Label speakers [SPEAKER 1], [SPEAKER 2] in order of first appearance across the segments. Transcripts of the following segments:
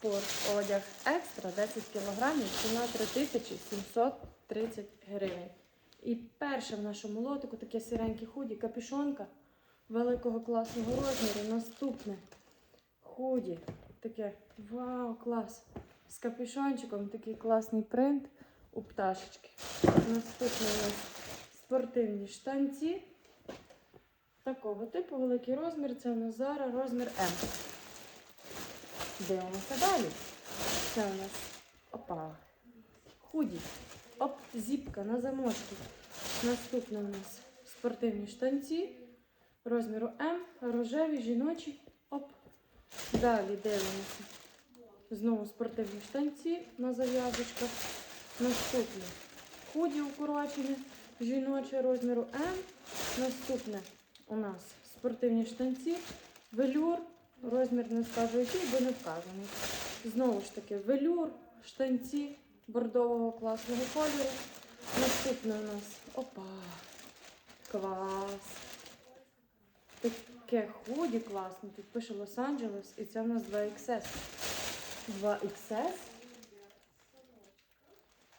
[SPEAKER 1] Спорт одяг екстра 10 кг, ціна 3730 гривень. І перше в нашому лотику таке сіреньке худі, капюшонка великого класного розміру. Наступне худі. Таке вау, клас. З капюшончиком такий класний принт у пташечки. Наступне у нас спортивні штанці. Такого типу великий розмір. Це у нас зараз розмір М. Дивимося далі. Це у нас опа. Худі. Оп, зіпка на замочку. Наступне у нас спортивні штанці. Розміру М, рожеві, жіночі. Оп. Далі дивимося. Знову спортивні штанці на зав'язочках. Наступне худі укорочені, жіноче розміру М. Наступне у нас спортивні штанці, велюр, розмір не скажу який, бо не вказаний. Знову ж таки, велюр, штанці бордового класного кольору. Наступне у нас опа. Клас. Таке худі класне. Тут пише Лос-Анджелес, і це у нас 2XS. 2XS.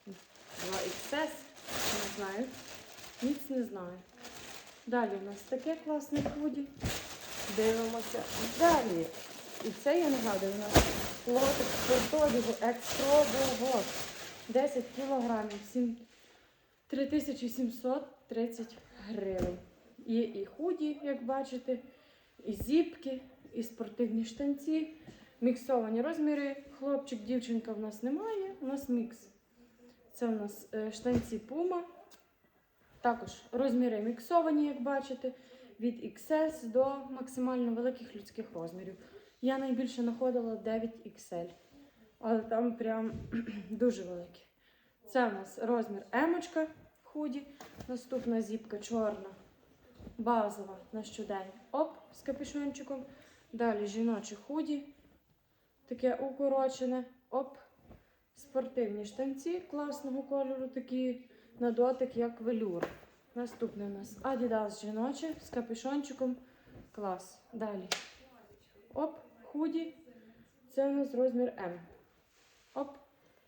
[SPEAKER 1] 2XS. Не знаю. Ніц не знаю. Далі у нас таке класне худі. Дивимося далі. І це я нагадую, у нас лотик спортодягу екстробового. 10 кілограмів, сім- 3730 гривень. Є і худі, як бачите, і зіпки, і спортивні штанці. Міксовані розміри. Хлопчик, дівчинка в нас немає, у нас мікс. Це у нас е, штанці Puma. Також розміри міксовані, як бачите, від XS до максимально великих людських розмірів. Я найбільше знаходила 9XL, але там прям дуже великі. Це у нас розмір емочка худі, наступна зіпка чорна, базова на щодень. Оп, з капюшончиком. Далі жіноче худі, таке укорочене, оп, спортивні штанці класного кольору, такі на дотик, як велюр. Наступне у нас Adidas жіноче з капюшончиком. Клас. Далі. Оп, худі. Це у нас розмір М. Оп,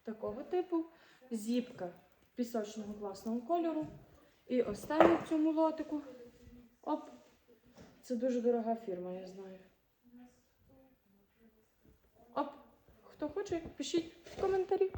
[SPEAKER 1] такого типу. Зіпка пісочного класного кольору. І останній в цьому лотику. Оп. Це дуже дорога фірма, я знаю. Оп. Хто хоче, пишіть в коментарі.